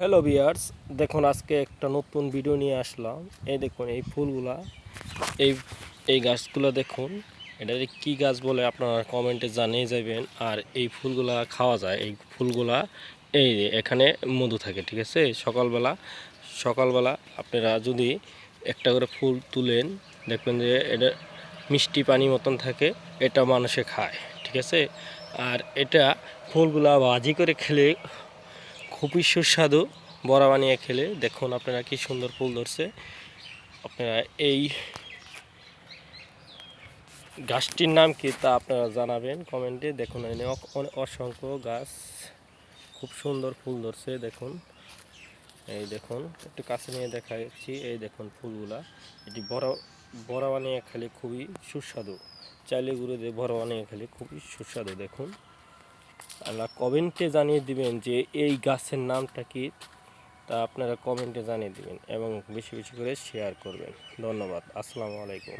Hello বিয়ার্স দেখুন আজকে একটা নতুন ভিডিও নিয়ে আসলাম। এই দেখুন, এই ফুলগুলা, এই এই গাছগুলো দেখুন। এটা কী গাছ বলে আপনারা কমেন্টে জানিয়ে যাবেন। আর এই ফুলগুলা খাওয়া যায়, এই ফুলগুলা, এই এখানে মধু থাকে, ঠিক আছে? সকালবেলা সকালবেলা আপনারা যদি একটা করে ফুল তুলেন, দেখবেন যে এটা মিষ্টি পানি মতন থাকে, এটা মানুষে খায়, ঠিক আছে? আর এটা ফুলগুলা ভাজি করে খেলে খুবই সুস্বাদু বড়া বানিয়ে খেলে। দেখুন আপনারা কি সুন্দর ফুল ধরছে। আপনারা এই গাছটির নাম কি তা আপনারা জানাবেন কমেন্টে। দেখুন অ- অসংখ্য গাছ খুব সুন্দর ফুল ধরছে, দেখুন। এই দেখুন, একটু কাছে নিয়ে দেখা দেখাচ্ছি। এই দেখুন ফুলগুলা। এটি বড় বড়া বানিয়ে খেলে খুবই সুস্বাদু। চাইলে গুঁড়ো দিয়ে বড়া বানিয়ে খেলে খুবই সুস্বাদু, দেখুন। আপনারা কমেন্টে জানিয়ে দিবেন যে এই গাছের নামটা কি, তা আপনারা কমেন্টে জানিয়ে দিবেন এবং বেশি বেশি করে শেয়ার করবেন। ধন্যবাদ। আসসালামু আলাইকুম।